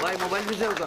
ভাই মোবাইল দিছে ওটা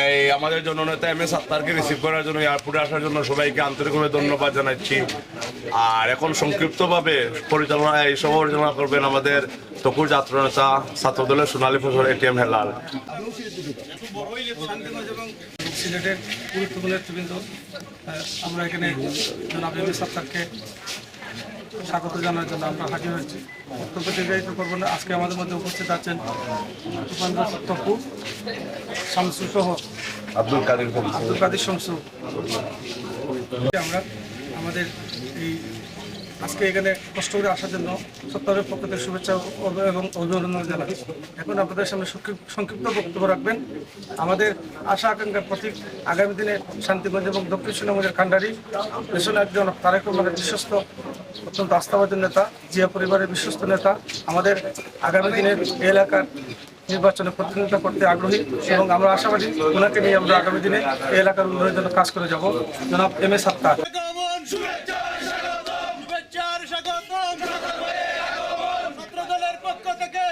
এই আমাদের জননেতা এম এস আত্মারকে রিসিভ করার জন্য এয়ারপোর্টে আসার জন্য সবাইকে আন্তরিকভাবে ধন্যবাদ জানাচ্ছি। আর এখন সংক্ষিপ্তভাবে পরিচালনা এই সভা পরিচালনা করবেন আমাদের তকুর যাত্রা নেতা, ছাত্রদলের সোনালী ফসল এটিএম হেলাল। সিলেটের গুরুত্বপূর্ণ আমরা এখানে জনাব এম সত্তারকে স্বাগত জানার জন্য আমরা হাজির হয়েছি। বক্তব্য দীর্ঘায়িত করব না। আজকে আমাদের মধ্যে উপস্থিত আছেন তুফানদার তপু শামসু সহ আব্দুল কাদের আব্দুল কাদের শামসু। আমরা আমাদের এই আজকে এখানে কষ্ট করে আসার জন্য সত্তরের পক্ষ থেকে শুভেচ্ছা এবং অভিনন্দন জানাই এখন আপনাদের সামনে সংক্ষিপ্ত- সংক্ষিপ্ত বক্তব্য রাখবেন। আমাদের আশা আকাঙ্ক্ষার প্রতীক আগামী দিনে শান্তিগঞ্জ এবং দক্ষিণ সুনামগঞ্জের কান্ডারি দেশের একজন তারেক রহমানের বিশ্বস্ত অত্যন্ত আস্থাবাদী নেতা জিয়া পরিবারের বিশ্বস্ত নেতা আমাদের আগামী দিনের এলাকার নির্বাচনে প্রতিনিধিত্ব করতে আগ্রহী এবং আমরা আশাবাদী ওনাকে নিয়ে আমরা আগামী দিনে এই এলাকার উন্নয়নের জন্য কাজ করে যাব। জনাব এম এ সাত্তার। পক্ষ থেকে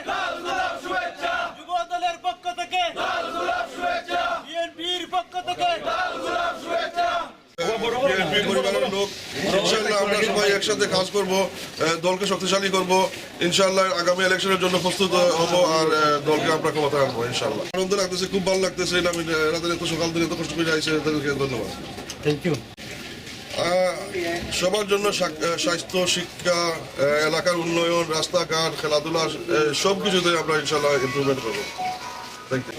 যুব দলের পক্ষ থেকে বিএনপির পক্ষ থেকে বিএনপি পরিবারের লোক ইনশাল্লাহ আমরা সবাই একসাথে কাজ করব দলকে শক্তিশালী করব। ইনশাল্লাহ আগামী ইলেকশনের জন্য প্রস্তুত হব আর দলকে আমরা ক্ষমতা আনব ইনশাল্লাহ আনন্দ লাগতেছে খুব ভালো লাগতেছে আমি রাতের এত সকাল থেকে এত কষ্ট করে আইসে তাদেরকে ধন্যবাদ। থ্যাংক ইউ সবার জন্য স্বাস্থ্য শিক্ষা এলাকার উন্নয়ন রাস্তাঘাট খেলাধুলা সব কিছুতে আমরা ইনশাল্লাহ ইমপ্রুভমেন্ট করব। থ্যাংক ইউ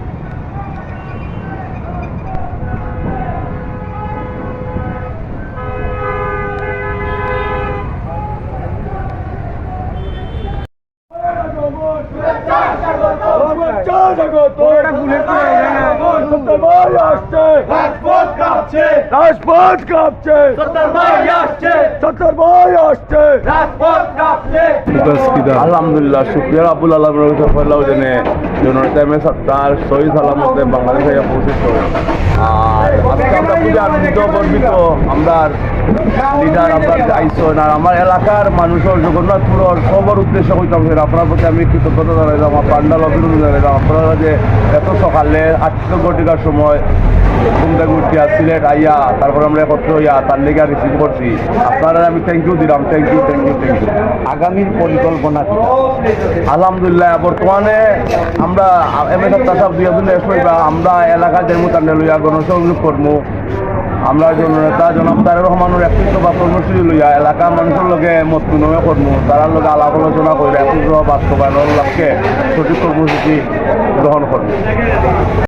মোটরসাইকেল কাঁপছে। রাজপথ কাঁপছে। সত্তর ভাই আসছে। আলহামদুলিল্লাহ শুক্রিয়া। আবুল আলম রবিল্লাহ জেনে জনের টাইমে এস সহি সালামতে বাংলাদেশ পৌঁছেছ। আর আজকে আমরা আনন্দিত গর্বিত আমরা লিডার আমরা আইসন আর আমার এলাকার মানুষের জগন্নাথপুরের সবার উদ্দেশ্য হইতাম আপনার প্রতি আমি কৃতজ্ঞতা জানাইলাম আমার পান্ডাল অভিনন্দন জানাইলাম। আপনারা যে এত সকালে আটটা ঘটিকার সময় ঘুম থেকে উঠিয়া সিলেট আইয়া, তারপর আমরা একত্র হইয়া তার লেগে রিসিভ করছি। আপনারা আমি থ্যাংক ইউ দিলাম thank you thank you thank you আগামীর পরিকল্পনা আলহামদুলিল্লাহ, বর্তমানে আমরা এম এস তাসাব দুই হাজার আমরা এলাকা যেমন তান্ডে লইয়া গণসংযোগ করব আমরা জননেতা জনাব তারের রহমানের একত্রিত বা কর্মসূচি লইয়া এলাকার মানুষের লগে মত বিনিময় কর্ম তার লগে আলাপ আলোচনা করে একত্রিত বাস্তবায়নের লক্ষ্যে সঠিক কর্মসূচি গ্রহণ করব